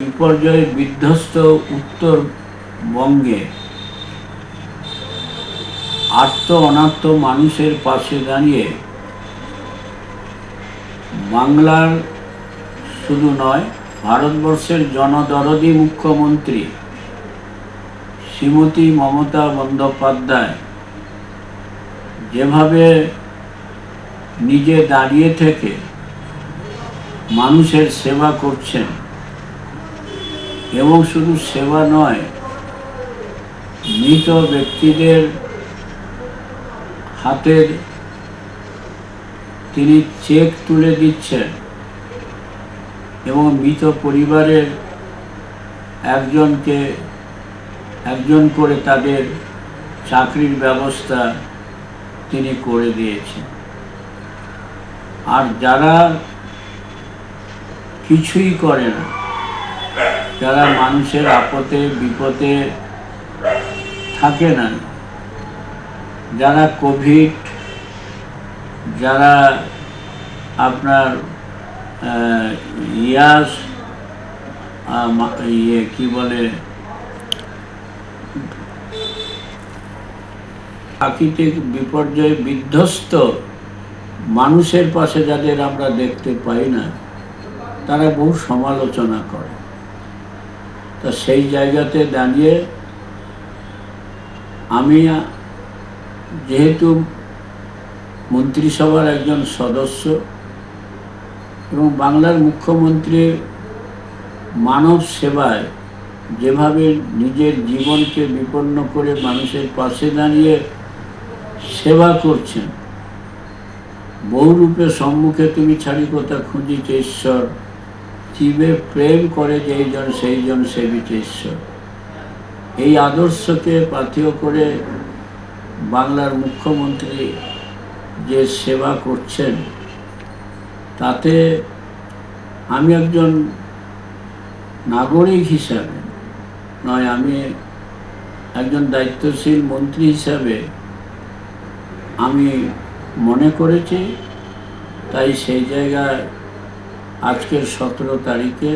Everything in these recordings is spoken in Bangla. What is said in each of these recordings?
বিপর্যয়ে বিধ্বস্ত উত্তরবঙ্গে আত্ম অনাত্ম মানুষের পাশে দাঁড়িয়ে বাংলার শুধু নয়, ভারতবর্ষের জনদরদি মুখ্যমন্ত্রী শ্রীমতী মমতা বন্দ্যোপাধ্যায় যেভাবে নিজে দাঁড়িয়ে থেকে মানুষের সেবা করছেন এবং শুধু সেবা নয়, মৃত ব্যক্তিদের হাতের তিনি চেক তুলে দিচ্ছেন এবং মৃত পরিবারের একজনকে, একজন করে তাদের চাকরির ব্যবস্থা তিনি করে দিয়েছেন। আর যারা কিছুই করে না যারা মানুষের আপদে, বিপদে থাকে না, যারা কোভিড যারা আপনার ইয়াস ইয়ে কি বলে, প্রাকৃতিক বিপর্যয় বিধ্বস্ত মানুষের পাশে যাদের আমরা দেখতে পাই না, তারা বহু সমালোচনা করে। তা সেই জায়গাতে দাঁড়িয়ে আমি যেহেতু মন্ত্রিসভার একজন সদস্য এবং বাংলার মুখ্যমন্ত্রী মানব সেবায় যেভাবে নিজের জীবনকে বিপন্ন করে মানুষের পাশে দাঁড়িয়ে সেবা করছেন, বহুরূপে সম্মুখে তুমি ছাড়ি কথা খুঁজিছে ঈশ্বর জীবে প্রেম করে যেইজন সেইজন সেবিছে ঈশ্বর। এই আদর্শকে পাথেয় করে বাংলার মুখ্যমন্ত্রী যে সেবা করছেন, তাতে আমি একজন নাগরিক হিসাবে নয়, আমি একজন দায়িত্বশীল মন্ত্রী হিসাবে আমি মনে করেছি, তাই সেই জায়গায় আজকের সতেরো তারিখে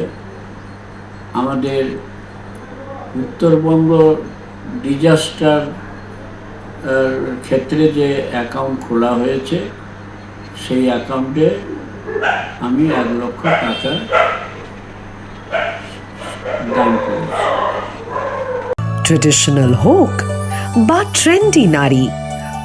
আমাদের উত্তরবঙ্গ ডিজাস্টার ক্ষেত্রে যে অ্যাকাউন্ট খোলা হয়েছে, সেই অ্যাকাউন্টে আমি এক লক্ষ টাকা দান করেছি। ট্রেডিশনাল হোক বা ট্রেন্ডি নারী